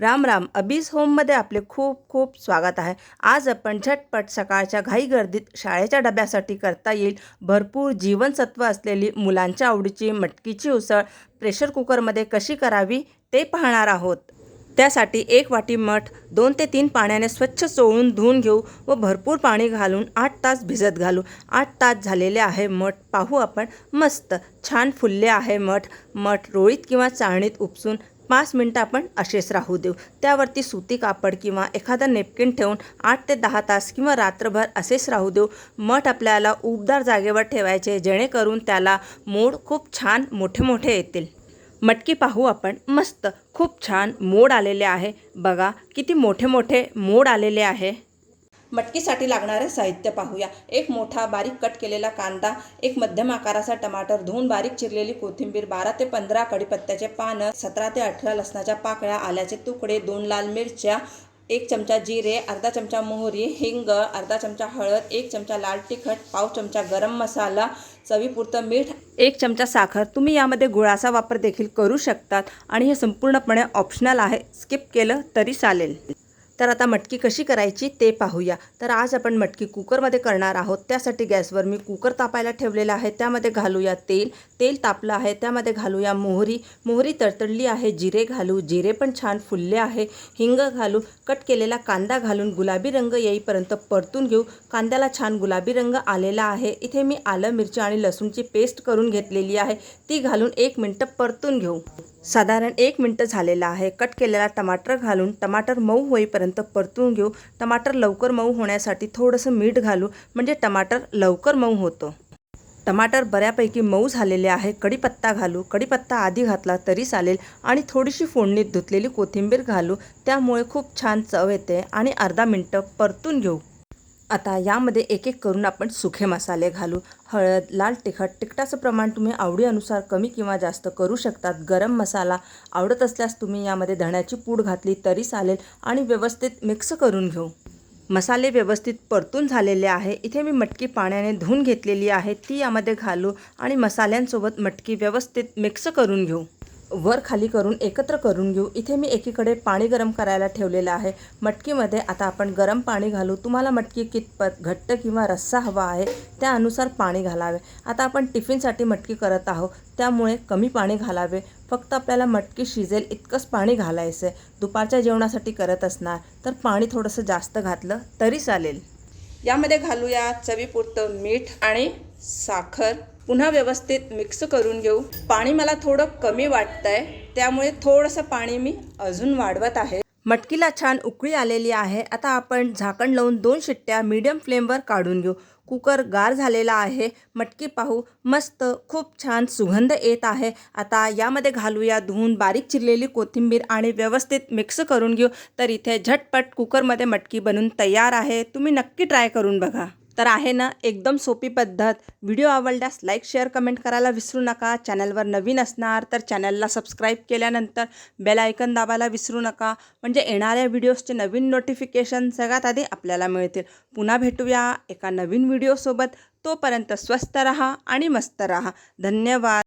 राम राम. अबीज होममध्ये आपले खूप खूप स्वागत आहे. आज आपण झटपट सकाळच्या घाई गर्दीत शाळेच्या डब्यासाठी करता येईल भरपूर जीवनसत्व असलेली मुलांच्या आवडीची मटकीची उसळ प्रेशर कुकरमध्ये कशी करावी ते पाहणार आहोत. त्यासाठी एक वाटी मठ दोन ते तीन पाण्याने स्वच्छ चोळून धुवून घेऊ व भरपूर पाणी घालून आठ तास भिजत घालू. आठ तास झालेले आहे मठ. पाहू आपण. मस्त. छान फुलले आहे मठ. मठ रोळीत किंवा चाळणीत उपसून पाच मिनटं आपण असेच राहू देऊ. त्यावरती सुती कापड किंवा एखादा नेपकिन ठेवून आठ ते दहा तास किंवा रात्रभर असेच राहू देऊ. मठ आपल्याला उबदार जागेवर ठेवायचे जेणेकरून त्याला मोड खूप छान मोठे मोठे येतील. मटकी पाहू आपण. मस्त खूप छान मोड आलेले आहे. बघा किती मोठे मोठे मोड आलेले आहे. मटकीसाठी लागणारे साहित्य पाहूया. एक मोठा बारीक कट केलेला कांदा एक मध्यम आकाराचा टमाटर धुवून बारीक चिरलेली कोथिंबीर बारा ते पंधरा कडीपत्त्याचे पानं सतरा ते अठरा लसणाच्या पाकळ्या आल्याचे तुकडे दोन लाल मिरच्या एक चमचा जिरे अर्धा चमचा मोहरी हिंग अर्धा चमचा हळद एक चमचा लाल तिखट पाव चमचा गरम मसाला चवीपुरतं मीठ एक चमचा साखर. तुम्ही यामध्ये गुळाचा वापर देखील करू शकतात आणि हे संपूर्णपणे ऑप्शनल आहे. स्किप केलं तरी चालेल. तर आता मटकी कशी करायची ते पाहूया. तर आज आपण मटकी कुकरमध्ये करणार आहोत. त्यासाठी गॅसवर मी कुकर तापायला ठेवलेला आहे. त्यामध्ये घालूया तेल. तेल तापलं आहे. त्यामध्ये घालूया मोहरी. मोहरी तडतडली आहे. जिरे घालू. जिरे पण छान फुलले आहे. हिंग घालू. कट केलेला कांदा घालून गुलाबी रंग येईपर्यंत परतून घेऊ. कांद्याला छान गुलाबी रंग आलेला आहे. इथे मी आलं मिरची आणि लसूणची पेस्ट करून घेतलेली आहे. ती घालून एक मिनटं परतून घेऊ. साधारण एक मिनटं झालेला आहे. कट केलेला टमाटर घालून टमाटर मऊ होईपर्यंत परतून घेऊ. टमाटर लवकर मऊ होण्यासाठी थोडंसं मीठ घालू. म्हणजे टमाटर लवकर मऊ होतो. टमाटर बऱ्यापैकी मऊ झालेले आहे. कढीपत्ता घालू. कढीपत्ता आधी घातला तरी चालेल. आणि थोडीशी फोडणीत धुतलेली कोथिंबीर घालू. त्यामुळे खूप छान चव येते. आणि अर्धा मिनटं परतून घेऊ. आता यामध्ये एक एक करून आपण सुखे मसाले घालू. हळद लाल तिखट तिखटाचं प्रमाण तुम्ही आवडीनुसार कमी किंवा जास्त करू शकतात. गरम मसाला आवडत असल्यास तुम्ही यामध्ये धण्याची पूड घातली तरी चालेल आणि व्यवस्थित मिक्स करून घेऊ. मसाले व्यवस्थित परतून झालेले आहे. इथे मी मटकी पाण्याने धुवून घेतलेली आहे. ती यामध्ये घालू आणि मसाल्यांसोबत मटकी व्यवस्थित मिक्स करून घेऊ. वर खाली करून एकत्र करून घेऊ. इथे मी एकीकडे पाणी गरम करायला ठेवलेलं आहे. मटकीमध्ये आता आपण गरम पाणी घालू. तुम्हाला मटकी कितपत घट्ट किंवा रस्सा हवा आहे त्यानुसार पाणी घालावे. आता आपण टिफिनसाठी मटकी करत आहोत. त्यामुळे कमी पाणी घालावे. फक्त आपल्याला मटकी शिजेल इतकंच पाणी घालायचं आहे दुपारच्या जेवणासाठी करत असणार तर पाणी थोडंसं जास्त घातलं तरी चालेल. यामध्ये घालूया चवीपुरतं मीठ आणि साखर पुन्हा व्यवस्थित मिक्स करून घेऊ. पाणी मला थोडं कमी वाटतं आहे त्यामुळे थोडंसं पाणी मी अजून वाढवत आहे. मटकीला छान उकळी आलेली आहे. आता आपण झाकण लावून दोन शिट्ट्या मीडियम फ्लेमवर काढून घेऊ. कुकर गार झालेला आहे. मटकी पाहू मस्त खूप छान सुगंध येत आहे. आता यामध्ये घालूया धुवून बारीक चिरलेली कोथिंबीर आणि व्यवस्थित मिक्स करून घेऊ. तर इथे झटपट कुकरमध्ये मटकी बनून तयार आहे. तुम्ही नक्की ट्राय करून बघा. तर आहे ना एकदम सोपी पद्धत. व्हिडिओ आवडल्यास लाईक शेअर कमेंट करायला विसरू नका. चॅनलवर नवीन असणार तर चॅनलला सबस्क्राईब केल्यानंतर बेल आयकन दाबायला विसरू नका. म्हणजे येणाऱ्या व्हिडिओजचे नवीन नोटिफिकेशन सगळ्यात आधी आपल्याला मिळतील. पुन्हा भेटूया एका नवीन व्हिडिओसोबत तोपर्यंत स्वस्त रहा आणि मस्त रहा. धन्यवाद.